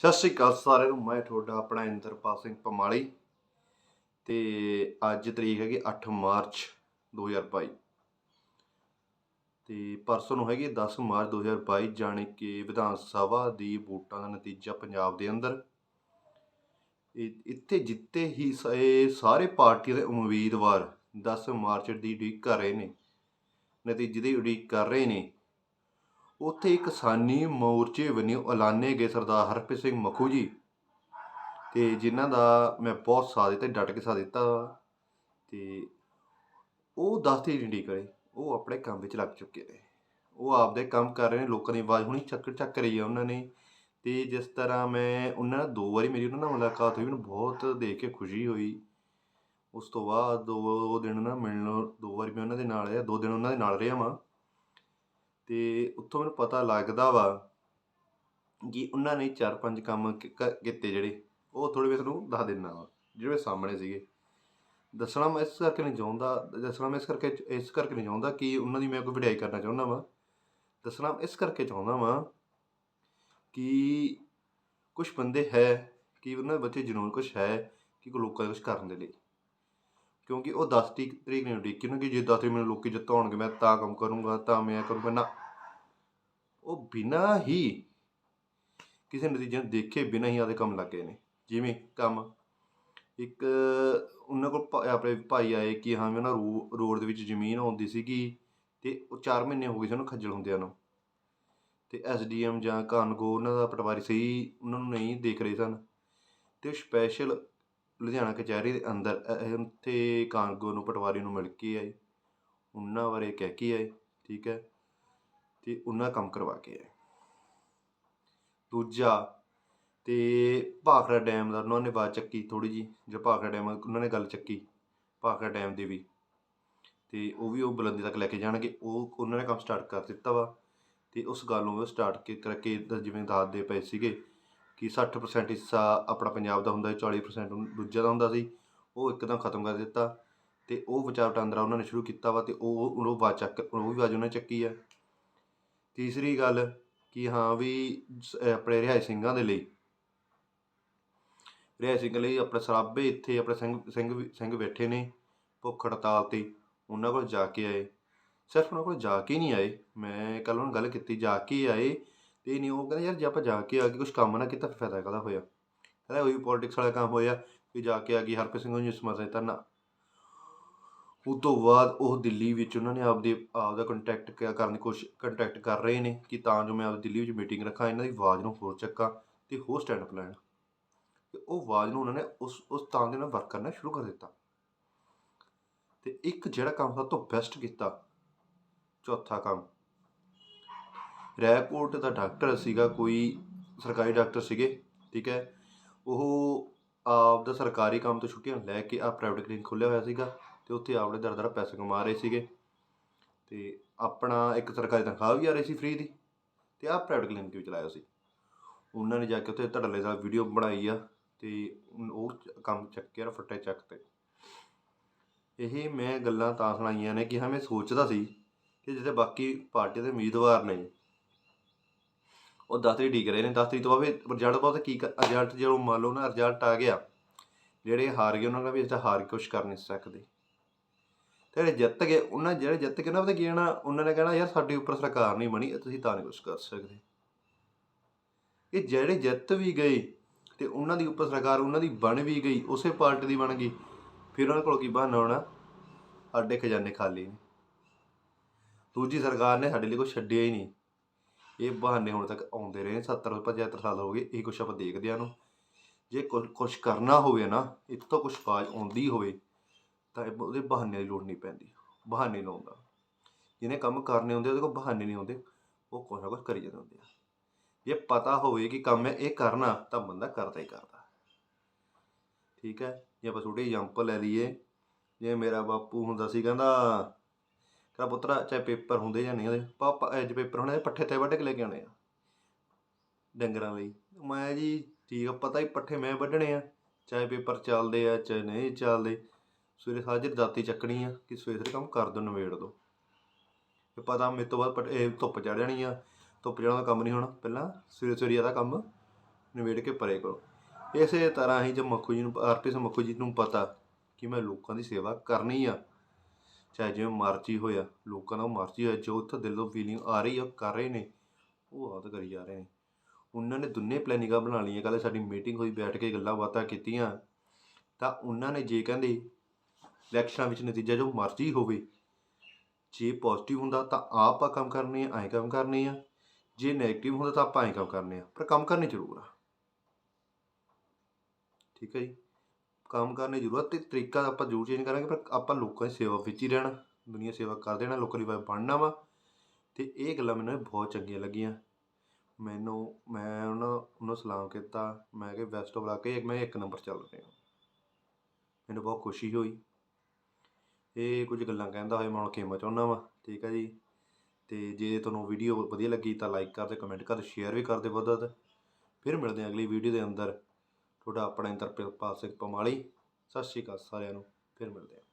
ਸਤਿ ਸ਼੍ਰੀ ਅਕਾਲ ਸਾਰਿਆਂ ਨੂੰ, ਮੈਂ ਤੁਹਾਡਾ ਆਪਣਾ ਇੰਦਰਪਾਲ ਸਿੰਘ ਪਮਾਲੀ ਤੇ ਅੱਜ ਤਰੀਕ ਹੈਗੀ 8 ਮਾਰਚ 2022 ਤੇ ਪਰਸੋਂ ਨੂੰ ਹੈਗੀ 10 ਮਾਰਚ 2022 ਜਾਣੀ ਕਿ ਵਿਧਾਨ ਸਭਾ ਦੀ ਵੋਟਾਂ ਦਾ ਨਤੀਜਾ ਪੰਜਾਬ ਦੇ ਅੰਦਰ। ਇੱਥੇ ਜਿੱਤੇ ਹੀ ਸਾਰੇ ਪਾਰਟੀਆਂ ਦੇ ਉਮੀਦਵਾਰ 10 ਮਾਰਚ ਦੀ ਉਡੀਕ ਕਰ ਰਹੇ ਨੇ। ਨਤੀਜੇ ਦੀ ਉਡੀਕ ਕਰ ਰਹੇ ਨੇ। ਉੱਥੇ ਕਿਸਾਨੀ ਮੋਰਚੇ ਵੱਲੋਂ ਐਲਾਨੇ ਗਏ ਸਰਦਾਰ ਹਰਪ੍ਰੀਤ ਸਿੰਘ ਮਖੂ ਜੀ। ਤੇ ਜਿਨ੍ਹਾਂ ਦਾ ਮੈਂ ਬਹੁਤ ਸਾਥ ਦਿੱਤਾ, ਡਟ ਕੇ ਸਾਥ ਦਿੱਤਾ ਵਾ। ਤੇ ਉਹ ਦੱਸਦੇ ਨਹੀਂ ਕਰੇ ਉਹ ਆਪਣੇ ਕੰਮ ਵਿੱਚ ਲੱਗ ਚੁੱਕੇ ਨੇ। ਉਹ ਆਪਦੇ ਕੰਮ ਕਰ ਰਹੇ ਨੇ, ਲੋਕਾਂ ਦੀ ਆਵਾਜ਼ ਹੁਣੀ ਚੱਕਰ ਚੱਕ ਰਹੀ ਆ ਉਹਨਾਂ ਨੇ। ਤੇ ਜਿਸ ਤਰ੍ਹਾਂ ਮੈਂ ਉਹਨਾਂ ਨਾਲ ਦੋ ਵਾਰੀ ਮੇਰੀ ਉਹਨਾਂ ਨਾਲ ਮੁਲਾਕਾਤ ਹੋਈ, ਮੈਨੂੰ ਬਹੁਤ ਦੇਖ ਕੇ ਖੁਸ਼ੀ ਹੋਈ। ਉਸ ਤੋਂ ਬਾਅਦ ਦੋ ਦਿਨ ਨਾ ਮਿਲਣ, ਦੋ ਵਾਰੀ ਮੈਂ ਉਹਨਾਂ ਦੇ ਨਾਲ ਰਿਹਾ, ਦੋ ਦਿਨ ਉਹਨਾਂ ਦੇ ਨਾਲ ਰਿਹਾ ਵਾਂ। ਤੇ ਉੱਥੋਂ ਮੈਨੂੰ ਪਤਾ ਲੱਗਦਾ ਵਾ ਕਿ ਉਹਨਾਂ ਨੇ ਚਾਰ ਪੰਜ ਕੰਮ ਕ- ਕੀਤੇ ਜਿਹੜੇ ਉਹ ਥੋੜੇ ਮੈਂ ਤੁਹਾਨੂੰ ਦੱਸ ਦਿੰਦਾ ਵਾ, ਜਿਹੜੇ ਸਾਹਮਣੇ ਸੀਗੇ। ਦੱਸਣਾ ਮੈਂ ਇਸ ਕਰਕੇ ਨਹੀਂ ਚਾਹੁੰਦਾ, ਦੱਸਣਾ ਮੈਂ ਇਸ ਕਰਕੇ ਇਸ ਕਰਕੇ ਨਹੀਂ ਚਾਹੁੰਦਾ ਕਿ ਉਹਨਾਂ ਦੀ ਮੈਂ ਕੋਈ ਵਡਿਆਈ ਕਰਨਾ ਚਾਹੁੰਦਾ ਵਾਂ। ਦੱਸਣਾ ਇਸ ਕਰਕੇ ਚਾਹੁੰਦਾ ਵਾਂ ਕਿ ਕੁਝ ਬੰਦੇ ਹੈ, ਕਿ ਉਹਨਾਂ ਦੇ ਬੱਚੇ ਜਨੂਨ ਕੁਝ ਹੈ, ਕਿ ਕੋਈ ਲੋਕਾਂ ਦੇ ਕੁਝ ਕਰਨ ਦੇ ਲਈ। ਕਿਉਂਕਿ ਉਹ 10 ਤਰੀਕ ਤਰੀਕ ਨਹੀਂ ਉਡੀਕੀ ਜੇ 10 ਤਰੀਕ ਮੈਨੂੰ ਲੋਕੀ ਜਿਤਾਉਣਗੇ ਮੈਂ ਤਾਂ ਕੰਮ ਕਰੂੰਗਾ, ਤਾਂ ਮੈਂ ਕਰੂੰਗਾ, ਨਾ। ਉਹ ਬਿਨਾਂ ਹੀ ਕਿਸੇ ਨਤੀਜੇ ਨੂੰ ਦੇਖੇ, ਬਿਨਾਂ ਹੀ ਆਦੇ ਕੰਮ ਲੱਗ ਗਏ ਨੇ। ਜਿਵੇਂ ਕੰਮ, ਇੱਕ ਉਹਨਾਂ ਕੋਲ ਆਪਣੇ ਭਾਈ ਆਏ ਕਿ ਹਾਂ ਵੀ ਉਹਨਾਂ ਰੋ- ਰੋਡ ਦੇ ਵਿੱਚ ਜ਼ਮੀਨ ਆਉਂਦੀ ਸੀਗੀ ਤੇ ਉਹ 4 ਮਹੀਨੇ ਹੋ ਗਏ ਸੀ ਉਹਨੂੰ ਖੱਜਲ ਹੁੰਦਿਆਂ ਨੂੰ। ਤੇ ਐਸਡੀਐਮ ਜਾਂ ਕਾਨਗੋ, ਉਹਨਾਂ ਦਾ ਪਟਵਾਰੀ ਸਹੀ, ਉਹਨਾਂ ਨੂੰ ਨਹੀਂ ਦੇਖ ਰਹੇ ਸਨ। ਤੇ ਸਪੈਸ਼ਲ ਲੁਧਿਆਣਾ ਕਚਹਿਰੀ ਦੇ ਅੰਦਰ, ਅ- ਅ- ਉੱਥੇ ਕਾਨਗੋ ਨੂੰ, ਪਟਵਾਰੀ ਨੂੰ ਮਿਲ ਕੇ ਆਏ। ਉਹਨਾਂ ਬਾਰੇ ਕਹਿ ਕੇ ਆਏ, ਠੀਕ ਹੈ? ਅਤੇ ਉਹਨਾਂ ਕੰਮ ਕਰਵਾ ਕੇ ਆਏ। ਦੂਜਾ ਅਤੇ ਭਾਖੜਾ ਡੈਮ ਦਾ ਉਹਨਾਂ ਨੇ ਬਾਤ ਚੱਕੀ ਥੋੜ੍ਹੀ ਜੀ ਜੋ ਭਾਖੜਾ ਡੈਮ ਉਹਨਾਂ ਨੇ ਗੱਲ ਚੱਕੀ, ਭਾਖੜਾ ਡੈਮ ਦੀ ਵੀ। ਅਤੇ ਉਹ ਵੀ ਉਹ ਬੁਲੰਦੀ ਤੱਕ ਲੈ ਕੇ ਜਾਣਗੇ। ਉਹ, ਉਹਨਾਂ ਨੇ ਕੰਮ ਸਟਾਰਟ ਕਰ ਦਿੱਤਾ ਵਾ। ਅਤੇ ਉਸ ਗੱਲ ਨੂੰ ਸਟਾਰਟ ਕੇ ਕਰਕੇ ਜਿਵੇਂ ਦੱਸਦੇ ਪਏ ਸੀਗੇ ਕਿ 60% ਹਿੱਸਾ ਆਪਣਾ ਪੰਜਾਬ ਦਾ ਹੁੰਦਾ ਸੀ 40% ਦੂਜਾ ਦਾ ਹੁੰਦਾ ਸੀ, ਉਹ ਇੱਕਦਮ ਖਤਮ ਕਰ ਦਿੱਤਾ ਤੇ ਉਹ ਵਿਚਾਰ ਟਾਂਦਰਾ ਉਹਨਾਂ ਨੇ ਸ਼ੁਰੂ ਕੀਤਾ ਵਾ ਤੇ ਉਹ ਉਹ ਬਾਤ ਚੱਕ ਉਹ ਵੀ ਬਾਜ ਉਹਨਾਂ ਚੱਕੀ ਆ। ਤੀਸਰੀ ਗੱਲ ਕਿ ਹਾਂ ਵੀ ਆਪਣੇ ਰਿਹਾਈ ਸਿੰਘਾਂ ਦੇ ਲਈ, ਰਿਹਾਈ ਸਿੰਘ ਲਈ ਆਪਣੇ ਸਰਾਬੇ ਇੱਥੇ ਆਪਣੇ ਸਿੰਘ ਸਿੰਘ ਵੀ- ਸਿੰਘ ਬੈਠੇ ਨੇ, ਭੁੱਖ ਹੜਤਾਲ ਤੇ ਉਹਨਾਂ ਕੋਲ ਜਾ ਕੇ ਆਏ। ਸਿਰਫ ਉਹਨਾਂ ਕੋਲ ਜਾ ਕੇ ਨਹੀਂ ਆਏ, ਮੈਂ ਕੱਲ ਉਹਨਾਂ ਗੱਲ ਕੀਤੀ, ਜਾ ਕੇ ਆਏ ਤੇ ਇਹ ਨਹੀਂ, ਉਹ ਕਹਿੰਦੇ, ਯਾਰ ਜੇ ਆਪਾਂ ਜਾ ਕੇ ਆ ਕੇ ਕੁਝ ਕੰਮ ਨਾ ਕੀਤਾ, ਫਿਰ ਫਾਇਦਾ ਕਾਹਦਾ ਹੋਇਆ? ਕਹਿੰਦਾ ਉਹੀ ਪੋਲਿਟਿਕਸ ਵਾਲਾ ਕੰਮ ਹੋਇਆ ਵੀ ਜਾ ਕੇ ਆ ਗਈ ਹਰਪ੍ਰੀਤ ਸਿੰਘ ਨੂੰ ਸਮਝ ਦਿੱਤਾ ਨਾ ਉਸ ਤੋਂ ਬਾਅਦ ਉਹ ਦਿੱਲੀ ਵਿੱਚ ਉਹਨਾਂ ਨੇ ਆਪਦੇ ਆਪ ਦਾ ਕੰਟੈਕਟ ਕਰਨ ਦੀ ਕੋਸ਼ਿਸ਼ ਕੰਟੈਕਟ ਕਰ ਰਹੇ ਨੇ ਕਿ ਤਾਂ ਜੋ ਮੈਂ ਆਪਦੀ ਦਿੱਲੀ ਵਿੱਚ ਮੀਟਿੰਗ ਰੱਖਾਂ, ਇਹਨਾਂ ਦੀ ਆਵਾਜ਼ ਨੂੰ ਹੋਰ ਚੱਕਾਂ ਤੇ ਹੋਰ ਸਟੈਂਡ ਅਪ ਲੈਣ। ਤੇ ਉਹ ਆਵਾਜ਼ ਨੂੰ ਉਹਨਾਂ ਨੇ ਉਸ ਉਸ ਤਾਂ ਦੇ ਨਾਲ ਵਰਕ ਕਰਨਾ ਸ਼ੁਰੂ ਕਰ ਦਿੱਤਾ। ਤੇ ਇੱਕ ਜਿਹੜਾ ਕੰਮ ਸਭ ਤੋਂ ਬੈਸਟ ਕੀਤਾ, ਚੌਥਾ ਕੰਮ ਰੈਕੋਟ ਦਾ ਡਾਕਟਰ ਸੀਗਾ, ਕੋਈ ਸਰਕਾਰੀ ਡਾਕਟਰ ਸੀਗੇ, ਠੀਕ ਹੈ। ਉਹ ਆਪ ਦਾ ਸਰਕਾਰੀ ਕੰਮ ਤੋਂ ਛੁੱਟੀਆਂ ਲੈ ਕੇ ਆ ਪ੍ਰਾਈਵੇਟ ਕਲੀਨਿਕ ਖੋਲ੍ਹਿਆ ਹੋਇਆ ਸੀਗਾ ਤੇ ਉੱਥੇ ਆਪਦੇ ਦਰ ਦਰ ਪੈਸੇ ਕਮਾ ਰਹੇ ਸੀਗੇ। ਤੇ ਆਪਣਾ ਇੱਕ ਸਰਕਾਰੀ ਤਨਖਾਹ ਵੀ ਆ ਰਹੀ ਸੀ ਫ੍ਰੀ ਦੀ ਤੇ ਆ ਪ੍ਰਾਈਵੇਟ ਕਲੀਨਿਕ ਵੀ ਚਲਾਇਆ ਸੀ। ਉਹਨਾਂ ਨੇ ਜਾ ਕੇ ਉੱਥੇ ਧੜਲੇ ਦਾ ਵੀਡੀਓ ਬਣਾਈ ਆ ਤੇ ਉਹ ਕੰਮ ਚੱਕਿਆ ਫੱਟੇ ਚੱਕ ਤੇ। ਇਹ ਮੈਂ ਗੱਲਾਂ ਤਾਂ ਸੁਣਾਈਆਂ ਨੇ ਕਿ ਹਾਂ, ਮੈਂ ਸੋਚਦਾ ਸੀ ਕਿ ਜਿਹੜੇ ਬਾਕੀ ਪਾਰਟੀ ਦੇ ਉਮੀਦਵਾਰ ਨੇ ਉਹ 10 ਤਰੀਕ ਢੀਕ ਰਹੇ ਨੇ। 10 ਤਰੀਕ ਤੋਂ ਬਾਅਦ ਰਿਜ਼ਲਟ ਬਾਅਦ ਕੀ ਰਿਜ਼ਲਟ ਜਦੋਂ ਮੰਨ ਲਓ ਨਾ ਰਿਜ਼ਲਟ ਆ ਗਿਆ, ਜਿਹੜੇ ਹਾਰ ਗਏ ਉਹਨਾਂ ਦਾ ਵੀ ਅਸੀਂ ਤਾਂ ਹਾਰ ਕੇ ਕੁਛ ਕਰ ਨਹੀਂ ਸਕਦੇ। ਤੇ ਜਿਹੜੇ ਜਿੱਤ ਗਏ, ਉਹਨਾਂ ਜਿਹੜੇ ਜਿੱਤ ਗਏ ਉਹਨਾਂ ਪਤਾ ਕੀ ਕਹਿਣਾ, ਉਹਨਾਂ ਨੇ ਕਹਿਣਾ, ਯਾਰ ਸਾਡੇ ਉੱਪਰ ਸਰਕਾਰ ਨਹੀਂ ਬਣੀ ਤੁਸੀਂ ਤਾਂ ਨਹੀਂ ਕੁਛ ਕਰ ਸਕਦੇ। ਇਹ ਜਿਹੜੇ ਜਿੱਤ ਵੀ ਗਏ, ਤੇ ਉਹਨਾਂ ਦੀ ਉੱਪਰ ਸਰਕਾਰ, ਉਹਨਾਂ ਦੀ ਬਣ ਵੀ ਗਈ, ਉਸੇ ਪਾਰਟੀ ਦੀ ਬਣ ਗਈ, ਫਿਰ ਉਹਨਾਂ ਕੋਲ ਕੀ ਬਹਾਨਾ ਹੋਣਾ? ਸਾਡੇ ਖਜ਼ਾਨੇ ਖਾਲੀ ਨੇ। ਦੂਜੀ ਸਰਕਾਰ ਨੇ ਸਾਡੇ ਲਈ ਕੁਛ ਛੱਡਿਆ ਹੀ ਨਹੀਂ। ਇਹ ਬਹਾਨੇ ਹੁਣ ਤੱਕ ਆਉਂਦੇ ਰਹੇ 70 75 ਸਾਲ ਹੋ ਗਏ, ਇਹ ਕੁਛ ਆਪਾਂ ਦੇਖਦੇ ਆਂ ਨੂੰ। ਜੇ ਕੁਛ ਕੁਛ ਕਰਨਾ ਹੋਵੇ ਨਾ, ਇੱਥੋਂ ਕੁਛ ਬਾਜ ਆਉਂਦੀ ਹੋਵੇ, ਤਾਂ ਉਹਦੇ ਬਹਾਨੇ ਦੀ ਲੋੜ ਨਹੀਂ ਪੈਂਦੀ, ਬਹਾਨੇ ਲਾਉਂਦਾ ਜਿਹਨੇ ਕੰਮ ਕਰਨੇ ਹੁੰਦੇ ਉਹਦੇ ਕੋਲ ਬਹਾਨੇ ਨਹੀਂ ਹੁੰਦੇ, ਉਹ ਕੁਛ ਨਾ ਕੁਛ ਕਰੀ ਜਾਂਦੇ ਹੁੰਦੇ ਆ। ਜੇ ਪਤਾ ਹੋਵੇ ਕਿ ਕੰਮ ਹੈ, ਇਹ ਕਰਨਾ, ਤਾਂ ਬੰਦਾ ਕਰਦਾ ਹੀ ਕਰਦਾ। ਠੀਕ ਹੈ? ਜੇ ਆਪਾਂ ਛੋਟੀ ਐਗਜ਼ਾਮਪਲ ਲੈ ਲਈਏ ਜੇ ਮੇਰਾ ਬਾਪੂ ਹੁੰਦਾ ਸੀ, ਕਹਿੰਦਾ ਕਹਿੰਦਾ ਪੁੱਤਰਾ ਚਾਹੇ ਪੇਪਰ ਹੁੰਦੇ ਜਾਂ ਨਹੀਂ ਹੁੰਦੇ ਪਾਪਾ ਅੱਜ ਪੇਪਰ ਹੋਣੇ ਪੱਠੇ ਤੇ ਵੱਢ ਕੇ ਲੈ ਕੇ ਆਉਣੇ ਆ। ਡੰਗਰਾਂ ਲਈ। ਮੈਂ ਜੀ, ਠੀਕ ਆ, ਪਤਾ ਹੀ ਪੱਠੇ ਮੈਂ ਵੱਢਣੇ ਆ, ਚਾਹੇ ਪੇਪਰ ਚੱਲਦੇ ਆ, ਚਾਹੇ ਨਹੀਂ ਚੱਲਦੇ। ਸਵੇਰੇ ਸਾਜਰ ਦਾਤੀ ਚੱਕਣੀ ਆ, ਕਿ ਸਵੇਰੇ ਸਵੇਰੇ ਕੰਮ ਕਰ ਦੋ ਨਵੇੜ ਦੋ ਤੇ ਪਤਾ ਮੇਰੇ ਤੋਂ ਬਾਅਦ ਪੱਠੇ- ਇਹ ਧੁੱਪ ਚੜ ਜਾਣੀ ਆ, ਧੁੱਪ ਚੜਨ ਦਾ ਕੰਮ ਨਹੀਂ ਹੋਣਾ। ਪਹਿਲਾਂ ਸਵੇਰੇ ਸਵੇਰੇ ਇਹਦਾ ਕੰਮ ਨਿਬੇੜ ਕੇ ਪਰੇ ਕਰੋ। ਇਸੇ ਤਰ੍ਹਾਂ ਹੀ ਜੇ ਮੱਖੂ ਜੀ ਨੂੰ ਆਰਪੀ ਸਿੰਘ ਮੱਖੂ ਜੀ ਨੂੰ ਪਤਾ ਕਿ ਮੈਂ ਲੋਕਾਂ ਦੀ ਸੇਵਾ ਕਰਨੀ ਆ। ਚਾਹੇ ਜਿਵੇਂ ਮਰਜ਼ੀ ਹੋਇਆ, ਲੋਕਾਂ ਨਾਲ ਮਰਜ਼ੀ ਹੋਇਆ, ਜੋ ਉੱਥੇ ਦਿਲੋਂ ਫੀਲਿੰਗ ਆ ਰਹੀ ਆ, ਉਹ ਕਰ ਰਹੇ ਨੇ, ਉਹ ਆਦਤ ਕਰੀ ਜਾ ਰਹੇ ਨੇ। ਉਹਨਾਂ ਨੇ ਦੁੰਨੇ ਪਲੈਨਿੰਗਾਂ ਬਣਾ ਲਈਆਂ, ਕੱਲ੍ਹ ਸਾਡੀ ਮੀਟਿੰਗ ਹੋਈ, ਬੈਠ ਕੇ ਗੱਲਾਂ ਬਾਤਾਂ ਕੀਤੀਆਂ, ਤਾਂ ਉਹਨਾਂ ਨੇ ਜੇ ਕਹਿੰਦੇ ਇਲੈਕਸ਼ਨਾਂ ਵਿੱਚ ਨਤੀਜਾ ਜੋ ਮਰਜ਼ੀ ਹੋਵੇ, ਜੇ ਪੋਜ਼ਿਟਿਵ ਹੁੰਦਾ ਤਾਂ ਆਪਾਂ ਕੰਮ ਕਰਨੇ ਆ, ਐਂ ਕੰਮ ਕਰਨੇ ਆ, ਜੇ ਨੈਗੇਟਿਵ ਹੁੰਦਾ ਤਾਂ ਆਪਾਂ ਐਂ ਕੰਮ ਕਰਨੇ ਆ, ਪਰ ਕੰਮ ਕਰਨੇ ਜ਼ਰੂਰ ਆ। ਠੀਕ ਹੈ ਜੀ? ਕੰਮ ਕਰਨ ਦੀ ਜ਼ਰੂਰਤ ਤੇ ਤਰੀਕਾ ਤਾਂ ਆਪਾਂ ਜ਼ਰੂਰ ਚੇਂਜ ਕਰਾਂਗੇ, ਪਰ ਆਪਾਂ ਲੋਕਾਂ ਦੀ ਸੇਵਾ ਵਿੱਚ ਹੀ ਰਹਿਣਾ, ਦੁਨੀਆ ਸੇਵਾ ਕਰ ਦੇਣਾ, ਲੋਕਾਂ ਦੀ ਵਾਰ ਬਣਨਾ ਵਾ। ਤੇ ਇਹ ਗੱਲਾਂ ਮੈਨੂੰ ਬਹੁਤ ਚੰਗੀਆਂ ਲੱਗੀਆਂ। ਮੈਨੂੰ, ਮੈਂ ਉਹਨਾਂ ਉਹਨਾਂ ਨੂੰ ਸਲਾਮ ਕੀਤਾ, ਮੈਂ ਕਿ ਵੈਸਟ ਬੁਲਾ ਕੇ ਮੈਂ ਇੱਕ ਨੰਬਰ ਚੱਲ ਰਿਹਾ ਮੈਨੂੰ ਬਹੁਤ ਖੁਸ਼ੀ ਹੋਈ। ਇਹ ਕੁਝ ਗੱਲਾਂ ਕਹਿੰਦਾ ਹੋਇਆ, ਮੈਂ ਹੁਣ ਖੇਮਾ ਚਾਹੁੰਦਾ ਵਾਂ, ਠੀਕ ਹੈ ਜੀ। ਤੇ ਜੇ ਤੁਹਾਨੂੰ ਵੀਡੀਓ ਵਧੀਆ ਲੱਗੀ ਤਾਂ ਲਾਈਕ ਕਰ ਤੇ ਕਮੈਂਟ ਕਰ ਸ਼ੇਅਰ ਵੀ ਕਰ ਦੇ ਵੱਧ ਵੱਧ। ਫਿਰ ਮਿਲਦੇ ਹਾਂ ਅਗਲੀ ਵੀਡੀਓ ਦੇ ਅੰਦਰ। ਤੁਹਾਡਾ ਆਪਣਾ ਇੰਤਰਪ੍ਰੇਟ ਸਿੰਘ ਪਮਾਲੀ। ਸਤਿ ਸ਼੍ਰੀ ਅਕਾਲ ਸਾਰਿਆਂ ਨੂੰ ਫਿਰ ਮਿਲਦੇ ਹਾਂ।